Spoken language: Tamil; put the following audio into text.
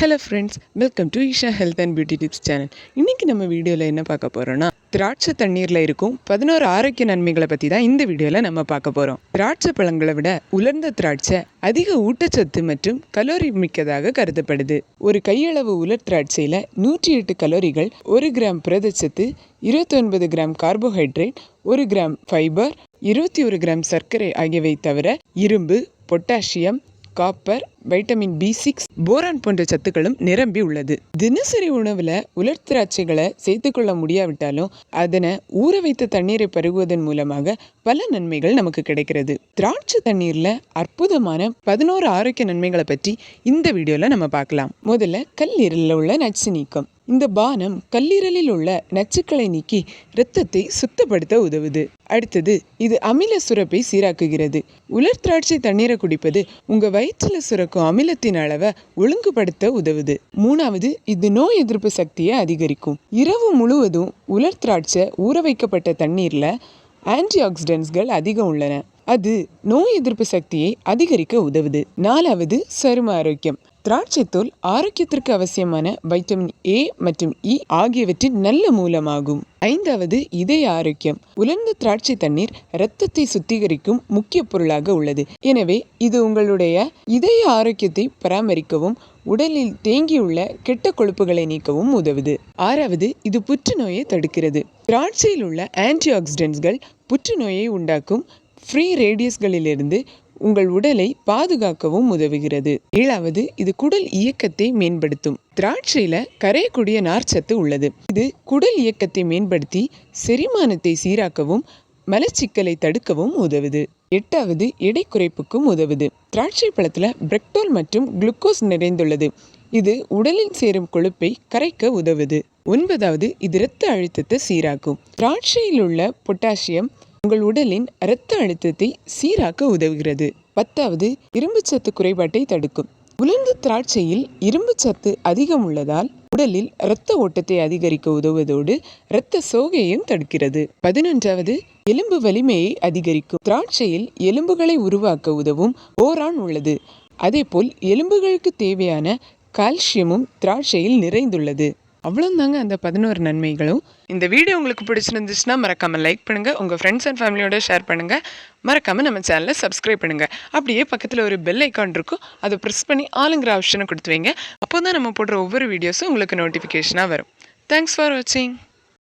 Hello friends welcome to Eesha health and beauty tips channel இன்றைக்கி நம்ம வீடியோவில் என்ன பார்க்க போகிறோன்னா திராட்சை தண்ணீரில் இருக்கும் பதினோரு ஆரோக்கிய நன்மைகளை பற்றி தான் இந்த வீடியோவில் நம்ம பார்க்க போகிறோம் திராட்சை பழங்களை விட உலர்ந்த திராட்சை அதிக ஊட்டச்சத்து மற்றும் கலோரி மிக்கதாக கருதப்படுது. ஒரு கையளவு உலர் திராட்சையில் நூற்றி எட்டு கலோரிகள் ஒரு கிராம் புரதச்சத்து இருபத்தொன்பது கிராம் கார்போஹைட்ரேட் ஒரு கிராம் ஃபைபர் இருபத்தி ஒரு கிராம் சர்க்கரை ஆகியவை தவிர இரும்பு potassium copper vitamin B six boron போன்ற சத்துக்களும் நிரம்பி உள்ளது. தினசரி உணவில் உலர் திராட்சைகளை சேர்த்துக்கொள்ள முடியாவிட்டாலும் அதனை ஊற வைத்த தண்ணீரை பருகுவதன் மூலமாக பல நன்மைகள் நமக்கு கிடைக்கிறது. திராட்சை தண்ணீரில் அற்புதமான பதினோரு ஆரோக்கிய நன்மைகளை பற்றி இந்த வீடியோவில் நம்ம பார்க்கலாம். முதல்ல கல்லீரலில் உள்ள நச்சு நீக்கம் இந்த பானம் கல்லீரலில் உள்ள நச்சுக்களை நீக்கி இரத்தத்தை சுத்தப்படுத்த உதவுது. அடுத்தது இது அமில சுரப்பை சீராக்குகிறது. உலர் திராட்சை தண்ணீரை குடிப்பது உங்க வயிற்றில் சுரக்கும் அமிலத்தின் அளவை ஒழுங்குபடுத்த உதவுது. மூணாவது இது நோய் எதிர்ப்பு சக்தியை அதிகரிக்கும். இரவு முழுவதும் உலர் திராட்சை ஊற வைக்கப்பட்ட தண்ணீர்ல ஆன்டி ஆக்சிடென்ட்ஸ்கள் அதிகம் உள்ளன. அது நோய் எதிர்ப்பு சக்தியை அதிகரிக்க உதவுது. நாலாவது சரும ஆரோக்கியம். திராட்சைத்தூள் தோல் ஆரோக்கியத்திற்கு அவசியமான வைட்டமின் ஏ மற்றும் இ ஆகியவற்றின் நல்ல மூலமாகும். ஐந்தாவது இதய ஆரோக்கியம். உலர்ந்த திராட்சை தண்ணீர் இரத்தத்தை சுத்திகரிக்கும் முக்கிய பொருளாக உள்ளது. எனவே இது உங்களுடைய இதய ஆரோக்கியத்தை பராமரிக்கவும் உடலில் தேங்கியுள்ள கெட்ட கொழுப்புகளை நீக்கவும் உதவுது. ஆறாவது இது புற்றுநோயை தடுக்கிறது. திராட்சையில் உள்ள ஆன்டி ஆக்சிடென்ட்ஸ்கள் புற்றுநோயை உண்டாக்கும் ஃப்ரீ ரேடியஸ்களிலிருந்து உங்கள் உடலை பாதுகாக்கவும் உதவுகிறது. ஏழாவது இது குடல் இயக்கத்தை மேம்படுத்தும். திராட்சையில கரையக்கூடிய நார்ச்சத்து உள்ளது. இது குடல் இயக்கத்தை மேம்படுத்தி செரிமானத்தை சீராக்கவும் மலச்சிக்கலை தடுக்கவும் உதவுது. எட்டாவது எடை குறைப்புக்கும் உதவுது. திராட்சை பழத்துல பிரெக்டோல் மற்றும் குளுக்கோஸ் நிறைந்துள்ளது. இது உடலில் சேரும் கொழுப்பை கரைக்க உதவுது. ஒன்பதாவது இது இரத்த அழுத்தத்தை சீராக்கும். திராட்சையில் உள்ள பொட்டாசியம் உங்கள் உடலின் இரத்த அழுத்தத்தை சீராக்க உதவுகிறது. பத்தாவது இரும்புச்சத்து குறைபாட்டை தடுக்கும். உலர்ந்த திராட்சையில் இரும்புச்சத்து அதிகம் உள்ளதால் உடலில் இரத்த ஓட்டத்தை அதிகரிக்க உதவுவதோடு இரத்த சோகையும் தடுக்கிறது. பதினொன்றாவது எலும்பு வலிமையை அதிகரிக்கும். திராட்சையில் எலும்புகளை உருவாக்க உதவும் ஓரான் உள்ளது. அதேபோல் எலும்புகளுக்கு தேவையான கால்சியமும் திராட்சையில் நிறைந்துள்ளது. அவ்வளோந்தாங்க அந்த பதினோரு நன்மைகளும். இந்த வீடியோ உங்களுக்கு பிடிச்சிருந்துச்சுன்னா மறக்காமல் லைக் பண்ணுங்கள் உங்கள் ஃப்ரெண்ட்ஸ் அண்ட் ஃபேமிலியோட ஷேர் பண்ணுங்கள் மறக்காமல் நம்ம சேனலை சப்ஸ்கிரைப் பண்ணுங்கள் அப்படியே பக்கத்தில் ஒரு பெல் ஐக்கான் இருக்கும் அதை ப்ரெஸ் பண்ணி ஆளுங்கிற ஆப்ஷனை கொடுத்து வைங்க. அப்போ தான் நம்ம போடுற ஒவ்வொரு வீடியோஸும் உங்களுக்கு நோட்டிஃபிகேஷனாக வரும். தேங்க்ஸ் ஃபார் வாட்சிங்